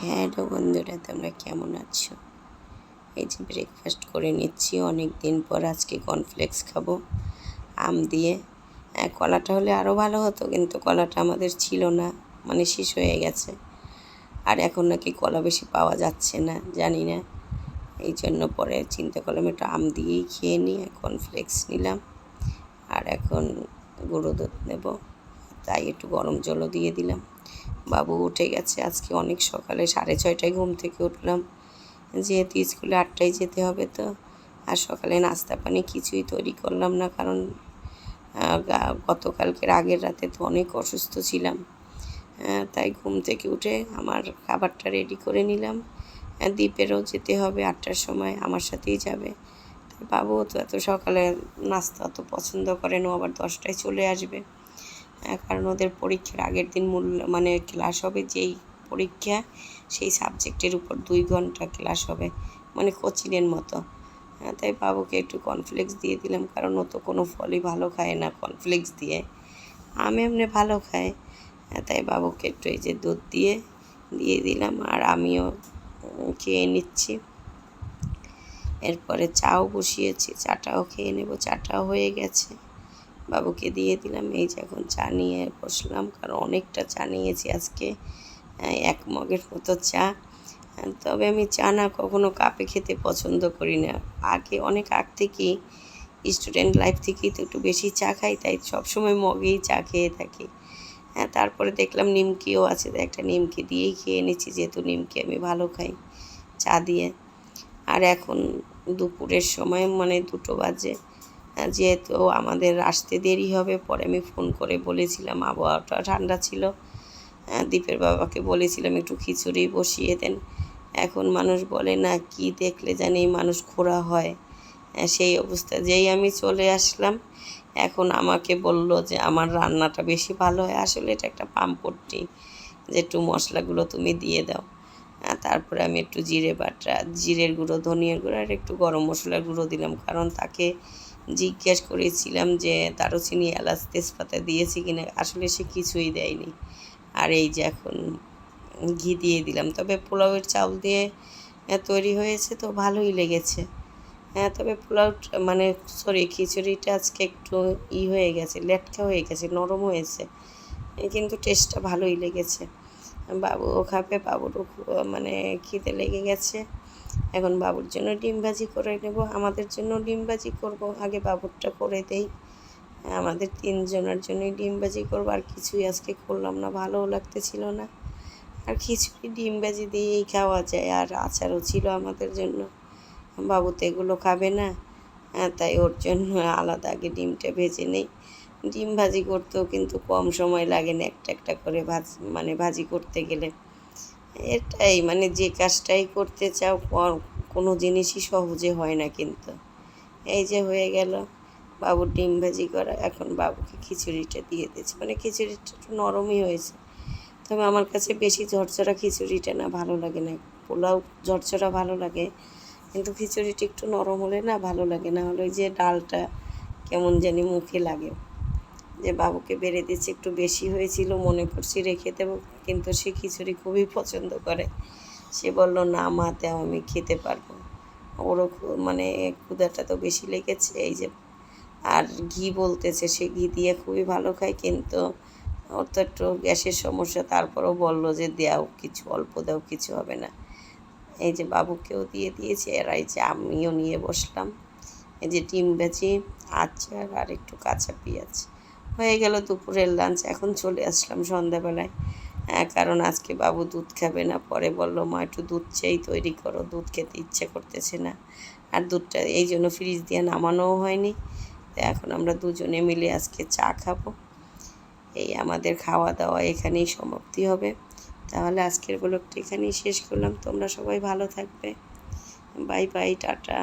Hello বন্ধুরা তোমরা কেমন আছো? এই যে ব্রেকফাস্ট করে নিচ্ছি অনেক দিন পর আজকে কর্নফ্লেক্স খাব। আম দিয়ে। হ্যাঁ, কলাটা হলে আরও ভালো হতো কিন্তু কলাটা আমাদের ছিল না মানে শেষ হয়ে গেছে। আর এখন নাকি কলা বেশি পাওয়া যাচ্ছে না জানি না। এই জন্য পরে চিন্তা করলাম একটু আম দিয়েই খেয়ে নিই কর্নফ্লেক্স নিলাম। আর এখন গুঁড়ো দুধ নেব। তাই একটু গরম জলও দিয়ে দিলাম। বাবু উঠে গেছে, আজকে অনেক সকালে সাড়ে ছয়টায় ঘুম থেকে উঠলাম। যেহেতু স্কুলে আটটায় যেতে হবে তো, আর সকালে নাস্তা পানি কিছুই তৈরি করলাম না, কারণ গতকালকের আগের রাতে তো অনেক অসুস্থ ছিলাম। তাই ঘুম থেকে উঠে আমার খাবারটা রেডি করে নিলাম। দ্বীপেরও যেতে হবে আটটার সময়, আমার সাথেই যাবে। বাবু তো এত সকালে নাস্তা অত পছন্দ করেন ও আবার দশটায় চলে আসবে। কারণ ওদের পরীক্ষার আগের দিন মূল্য মানে ক্লাস হবে যেই পরীক্ষা সেই সাবজেক্টের উপর দুই ঘণ্টা ক্লাস হবে মানে কোচিংয়ের মতো। আহ, তাই বাবুকে একটু কর্নফ্লেক্স দিয়ে দিলাম কারণ ও তো কোনো ফলই ভালো খায় না কর্নফ্লেক্স দিয়ে। আমি এমনি ভালো খাই। আহ, তাই বাবুকে একটু এই যে দুধ দিয়ে দিয়ে দিলাম আর আমিও খেয়ে নিচ্ছি। এরপরে চাও বসিয়েছি চাটাও খেয়ে নেব চাটাও হয়ে গেছে। বাবুকে দিয়ে দিলাম। এই যে এখন চা নিয়ে বসলাম কারণ অনেকটা চা নিয়েছি আজকে আহ, এক মগের মতো চা। তবে আমি চা না কখনো কাপে খেতে পছন্দ করি না। আগে অনেক আগ থেকেই স্টুডেন্ট লাইফ থেকেই তো একটু বেশি চা খাই তাই সবসময় মগেই চা খেয়ে থাকি। হ্যাঁ তারপরে দেখলাম নিমকিও আছে একটা নিমকি দিয়েই খেয়ে নিচ্ছি যেহেতু নিমকি আমি ভালো খাই চা দিয়ে। আর এখন দুপুরের সময় মানে দুটো বাজে। যেহেতু আমাদের আসতে দেরি হবে পরে আমি ফোন করে বলেছিলাম আবহাওয়াটা ঠান্ডা ছিল। আহ, দীপের বাবাকে বলেছিলাম একটু খিচুড়ি বসিয়ে দেন। এখন মানুষ বলে না কি দেখলে জানি মানুষ খোরা হয়। আহ, সেই অবস্থা যেই আমি চলে আসলাম এখন আমাকে বলল যে আমার রান্নাটা বেশি ভালো হয়। আসলে এটা একটা পাম্পট্টি যে একটু মশলাগুলো তুমি দিয়ে দাও। তারপরে আমি একটু জিরে বাটা জিরের গুঁড়ো ধনিয়ার গুঁড়ো আর একটু গরম মশলার গুঁড়ো দিলাম। কারণ তাকে জিজ্ঞেস করেছিলাম যে, দারুচিনি এলাচ তেজপাতা দিয়েছি কিনা? আসলে সে কিছুই দেয়নি। আর এই যে এখন ঘি দিয়ে দিলাম। তবে পোলাওয়ের চাউল দিয়ে তৈরি হয়েছে তো ভালোই লেগেছে। হ্যাঁ তবে পোলাও মানে সরি, খিচুড়িটা আজকে একটু ই হয়ে গেছে, লেটকা হয়ে গেছে, নরম হয়েছে। কিন্তু টেস্টটা ভালোই লেগেছে। বাবুও খাবে? বাবুরও মানে খিদে লেগে গেছে। এখন বাবুর জন্য ডিম ভাজি করে নেব আমাদের জন্য ডিম ভাজি করব আগে বাবুরটা করে দেই। আমাদের তিনজনের জন্যই ডিম ভাজি করব আর কিছুই আজকে করলাম না ভালোও লাগতেছিল না। আর খিচুড়ি ডিম ভাজি দিয়েই খাওয়া যায় আর আচারও ছিল আমাদের জন্য। বাবু তো এগুলো খাবে না হ্যাঁ, তাই ওর জন্য আলাদা আগে ডিমটা ভেজে নেই। ডিম ভাজি করতেও কিন্তু কম সময় লাগে না একটা একটা করে ভাজ মানে ভাজি করতে গেলে। এটাই মানে যে কাজটাই করতে চাও কোনো জিনিসই সহজে হয় না কিন্তু। এই যে হয়ে গেল, বাবুর ডিম ভাজি করা, এখন বাবুকে খিচুড়িটা দিয়ে দিয়েছে। মানে খিচুড়িটা একটু নরমই হয়েছে। তবে আমার কাছে বেশি ঝরঝরা খিচুড়িটা না ভালো লাগে না। পোলাও ঝরঝরা ভালো লাগে, কিন্তু খিচুড়িটা একটু নরম হলে না ভালো লাগে না। হলে যে ডালটা কেমন জানি মুখে লাগে। যে বাবুকে বেড়ে দিচ্ছে একটু বেশি হয়েছিল, মনে করছি রেখে দেবো। কিন্তু সে খিচুড়ি খুবই পছন্দ করে। সে বলল, না মা দেও আমি খেতে পারব ওরও মানে ক্ষুধাটা তো বেশি লেগেছে, এই যে আর ঘি বলতেছে, সে ঘি দিয়ে খুবই ভালো খায়। কিন্তু ওর তো একটু গ্যাসের সমস্যা, তারপরেও বলল যে, দেও কিছু, অল্প দাও, কিছু হবে না। এই যে বাবুকেও দিয়ে দিয়েছে আর এই যে আমিও নিয়ে বসলাম। এই যে ডিম ভাজি আচার আর একটু কাঁচা পেঁয়াজ। হয়ে গেল দুপুরের লাঞ্চ এখন চলে আসলাম সন্ধ্যাবেলায়। কারণ আজকে বাবু দুধ খাবে না, পরে বলল, মা, একটু দুধ চাই তৈরি করো, দুধ খেতে ইচ্ছে করতেছে না। আর দুধটা এই জন্য ফ্রিজ দিয়ে নামানোও হয়নি। তো এখন আমরা দুজনে মিলে আজকে চা খাব। এই আমাদের খাওয়া দাওয়া এখানেই সমাপ্তি হবে। তাহলে আজকের ব্লগটা এখানেই শেষ করলাম। তোমরা সবাই ভালো থাকবে। Bye bye, tata.